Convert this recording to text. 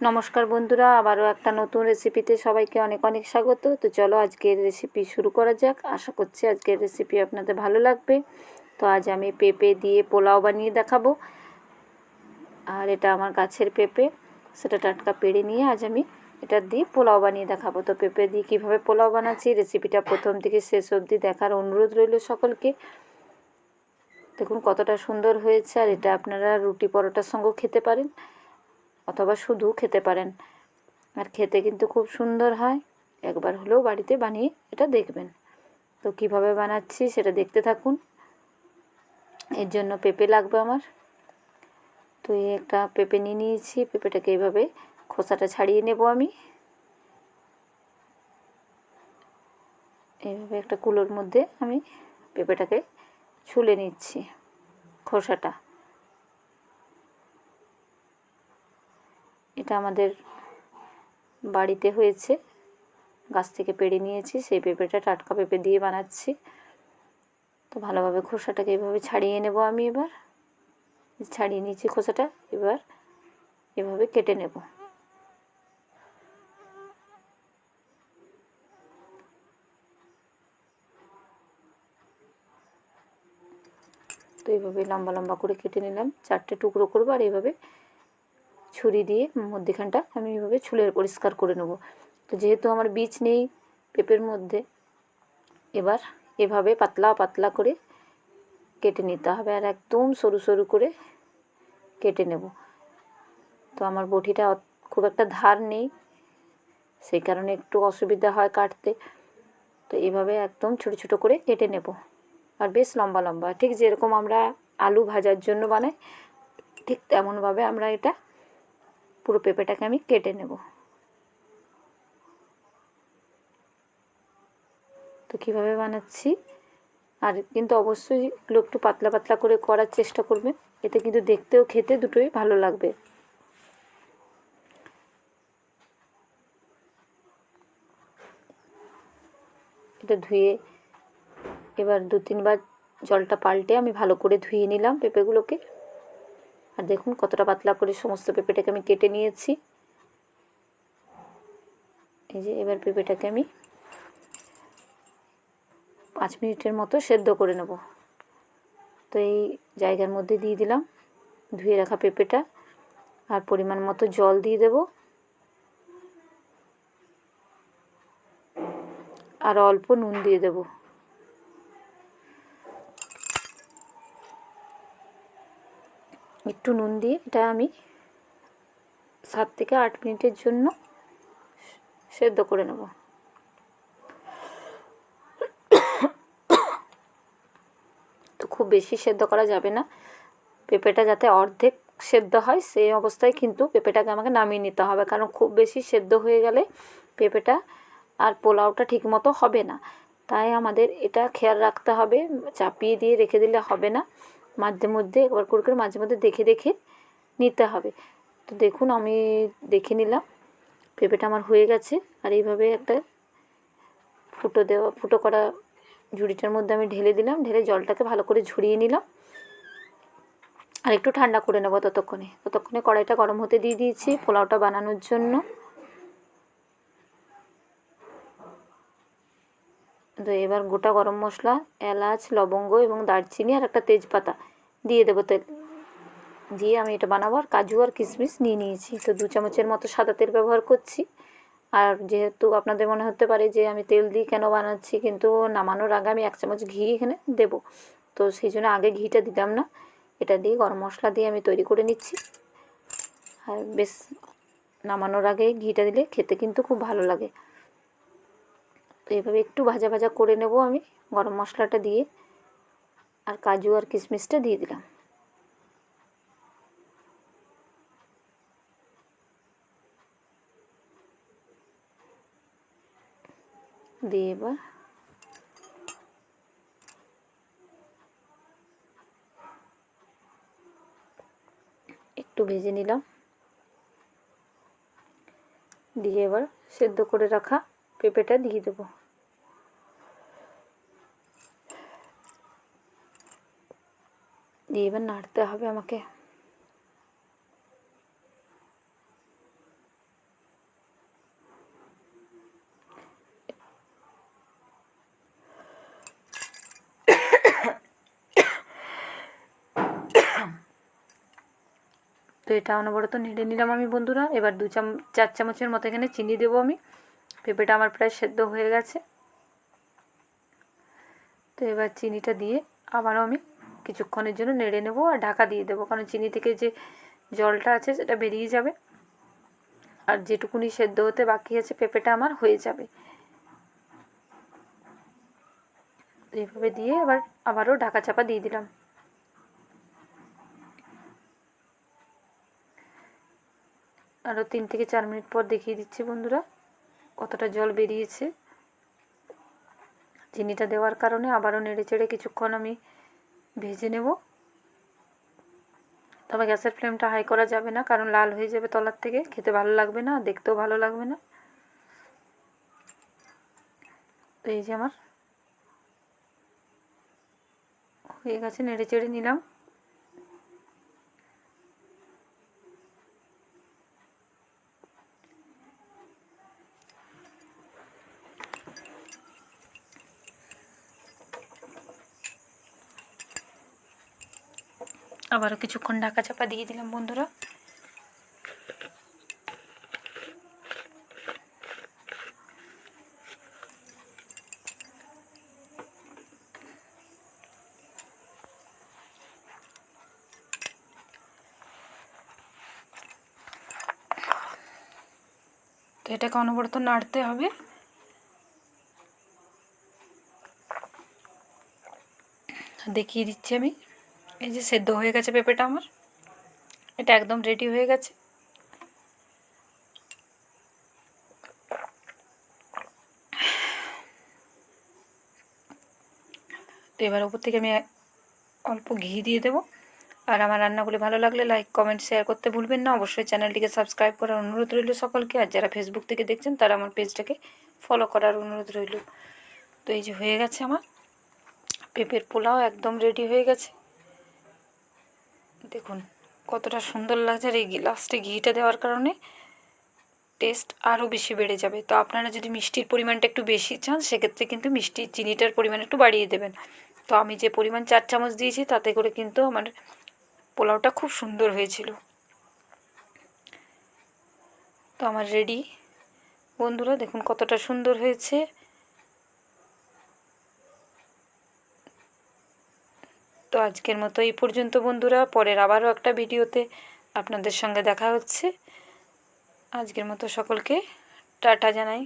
নমস্কার বন্ধুরা, আবারও একটা নতুন রেসিপিতে সবাইকে অনেক অনেক স্বাগত। তো চলো আজকের রেসিপি শুরু করা যাক। আশা করছি আজকের রেসিপি আপনাদের ভালো লাগবে। তো আজ আমি পেঁপে দিয়ে পোলাও বানিয়ে দেখাবো। আর এটা আমার গাছের পেঁপে, সেটা টাটকা পেড়ে নিয়ে আজ আমি এটা দিয়ে পোলাও বানিয়ে দেখাবো। তো পেঁপে দিয়ে কীভাবে পোলাও বানাচ্ছি রেসিপিটা প্রথম থেকে শেষ অবধি দেখার অনুরোধ রইল সকলকে। দেখুন কতটা সুন্দর হয়েছে, আর এটা আপনারা রুটি পরোটার সঙ্গেও খেতে পারেন। অথবা শুধু খেতে পারেন। আর খেতে কিন্তু খুব সুন্দর হয়। একবার হলেও বাড়িতে বানিয়ে এটা দেখবেন। তো কীভাবে বানাচ্ছি সেটা দেখতে থাকুন। এর জন্য পেঁপে লাগবে আমার। তো এই একটা পেঁপে নিয়ে নিয়েছি। পেঁপেটাকে এইভাবে খোসাটা ছাড়িয়ে নেব আমি। এইভাবে একটা কুলোর মধ্যে আমি পেঁপেটাকে ছুলে নিচ্ছি খোসাটা। এটা আমাদের বাড়িতে হয়েছে। গাছ থেকে পেড়ে নিয়েছি, সেই পেঁপেটা টাটকা পেঁপে দিয়ে বানাচ্ছি। তো ভালোভাবে খোসাটাকে এভাবে ছাড়িয়ে নেব আমি এবার। ছাড়িয়ে নিয়েছি খোসাটা, এবার এভাবে কেটে নেব। তো এইভাবে লম্বা লম্বা করে কেটে নিলাম। চারটে টুকরো করব আর এইভাবে ছুরি দিয়ে মধ্যেখানটা আমি এভাবে ছুলের পরিষ্কার করে নেব। তো যেহেতু আমার বীজ নেই পেঁপের মধ্যে, এবার এভাবে পাতলা পাতলা করে কেটে নিতে হবে আর একদম সরু সরু করে কেটে নেব। তো আমার বটিটা খুব একটা ধার নেই, সেই কারণে একটু অসুবিধা হয় কাটতে। তো এভাবে একদম ছোটো ছোটো করে কেটে নেব। আর বেশ লম্বা লম্বা, ঠিক যেরকম আমরা আলু ভাজার জন্য বানাই, ঠিক তেমনভাবে আমরা এটা পুরো পেঁপেটাকে আমি কেটে নেব। তো কীভাবে বানাচ্ছি? আর কিন্তু অবশ্যই এগুলো একটু পাতলা পাতলা করে করার চেষ্টা করবে। এতে কিন্তু দেখতেও খেতে দুটোই ভালো লাগবে। এটা ধুয়ে এবার দু তিনবার জলটা পাল্টে আমি ভালো করে ধুয়ে নিলাম পেঁপেগুলোকে। আর দেখুন কতটা পাতলা করে সমস্ত পেঁপেটাকে আমি কেটে নিয়েছি। এই যে এবার পেঁপেটাকে আমি পাঁচ মিনিটের মতো সেদ্ধ করে নেব। তো এই জায়গার মধ্যে দিয়ে দিলাম, ধুয়ে রাখা পেঁপেটা আর পরিমাণ মতো জল দিয়ে দেব। আর অল্প নুন দিয়ে দেবো। একটু নুন দিয়ে এটা আমি সাত থেকে আট মিনিটের জন্য সেদ্ধ করে নেব। তো খুব বেশি সেদ্ধ করা যাবে না। পেঁপেটা যাতে অর্ধেক সেদ্ধ হয়, সেই অবস্থায় কিন্তু পেঁপেটাকে আমাকে নামিয়ে নিতে হবে। কারণ খুব বেশি সেদ্ধ হয়ে গেলে পেঁপেটা আর পোলাওটা ঠিকমতো হবে না। তাই আমাদের এটা খেয়াল রাখতে হবে, চাপিয়ে দিয়ে রেখে দিলে হবে না। মাঝে মধ্যে, একবার করে করে মাঝে মধ্যে দেখে দেখে নিতে হবে। তো দেখুন, আমি দেখে নিলাম, পেঁপেটা আমার হয়ে গেছে। আর এইভাবে একটা ফুটো দেওয়া, ফুটো করা ঝুড়িটার মধ্যে আমি ঢেলে দিলাম, ঢেলে জলটাকে ভালো করে ঝরিয়ে নিলাম। আর একটু ঠান্ডা করে নেব ততক্ষণে। ততক্ষণে কড়াইটা গরম হতে দিয়ে দিয়েছি পোলাওটা বানানোর জন্য। তো এবার গোটা গরম মশলা, এলাচ, লবঙ্গ এবং দারচিনি আর একটা তেজপাতা দিয়ে দেবো তেল। দিয়ে আমি এটা বানাবো আর কাজু আর কিশমিশ নিয়ে নিয়েছি। তো দু চামচের মতো সাদা তেল ব্যবহার করছি। আর যেহেতু আপনাদের মনে হতে পারে যে আমি তেল দিয়ে কেন বানাচ্ছি, কিন্তু নামানোর আগে আমি এক চামচ ঘি এখানে দেব। তো সেই জন্য আগে ঘিটা দিলাম না। এটা দিয়ে গরম মশলা দিয়ে আমি তৈরি করে নিচ্ছি। আর বেশ, নামানোর আগে ঘিটা দিলে খেতে কিন্তু খুব ভালো লাগে। তো এভাবে একটু ভাজা ভাজা করে নেব আমি, গরম মশলাটা দিয়ে। আর কাজু আর কিশমিশটা দিয়ে দিলাম। দিয়ে এবার একটু ভেজে নিলাম। দিয়ে এবার সেদ্ধ করে রাখা পেঁপেটা দিয়ে দেবো। দিয়ে এবার নাড়তে হবে আমাকে। তো এটা অনবরত নেড়ে নিলাম আমি বন্ধুরা। এবার দু চাম, চার চামচের মতো এখানে চিনি দেবো আমি। পেঁপেটা আমার প্রায় সেদ্ধ হয়ে গেছে। তো এবার চিনিটা দিয়ে আবারও আমি কিছুক্ষণের জন্য নেড়ে নেব আর ঢাকা দিয়ে দেবো। কারণ চিনি থেকে যে জলটা আছে সেটা বেরিয়ে যাবে। আর যেটুকুনি সেদ্ধ হতে বাকি আছে পেঁপেটা আমার হয়ে যাবে। এইভাবে দিয়ে আবার, আবারও ঢাকা চাপা দিয়ে দিলাম। আরও তিন থেকে চার মিনিট পর দেখিয়ে দিচ্ছি বন্ধুরা। কতটা জল বেরিয়েছে। চিনিটা দেওয়ার কারণে আবারও নেড়ে চেড়ে কিছুক্ষণ আমি ভেজে নেব। তবে গ্যাসের ফ্লেমটা হাই করা যাবে না, কারণ লাল হয়ে যাবে তলার থেকে। খেতে ভালো লাগবে না, দেখতেও ভালো লাগবে না। তো এই যে আমার হয়ে গেছে, নেড়ে চেড়ে নিলাম। আবারও কিছুক্ষণ ঢাকা চাপা দিয়ে দিলাম, বন্ধুরা। তো এটাকে অনবরত নাড়তে হবে। দেখিয়ে দিচ্ছি আমি। এই যে সেদ্ধ হয়ে গেছে পেঁপেটা আমার। এটা একদম রেডি হয়ে গেছে। তো এবার ওপর থেকে আমি অল্প ঘি দিয়ে দেবো। আর আমার রান্নাগুলি ভালো লাগলে লাইক কমেন্ট শেয়ার করতে ভুলবেন না। অবশ্যই চ্যানেলটিকে সাবস্ক্রাইব করার অনুরোধ রইল সকলকে। আর যারা ফেসবুক থেকে দেখছেন, তারা আমার পেজটাকে ফলো করার অনুরোধ রইল। তো এই যে হয়ে গেছে আমার। পেঁপের পোলাও একদম রেডি হয়ে গেছে। দেখুন, কতটা সুন্দর লাগছে আর এই লাস্টে ঘিটা দেওয়ার কারণে টেস্ট আরও বেশি বেড়ে যাবে। তো আপনারা যদি মিষ্টির পরিমাণটা একটু বেশি চান, সেক্ষেত্রে কিন্তু মিষ্টি চিনিটার পরিমাণ একটু বাড়িয়ে দেবেন। তো আমি যে পরিমাণ চার চামচ দিয়েছি, তাতে করে কিন্তু আমার পোলাওটা খুব সুন্দর হয়েছিল। তো আমার রেডি বন্ধুরা, দেখুন কতটা সুন্দর হয়েছে। তো আজকের মতো এই পর্যন্ত, বন্ধুরা। পরের আবারও একটা ভিডিওতে আপনাদের সঙ্গে দেখা হচ্ছে। আজকের মতো সকলকে টাটা জানাই।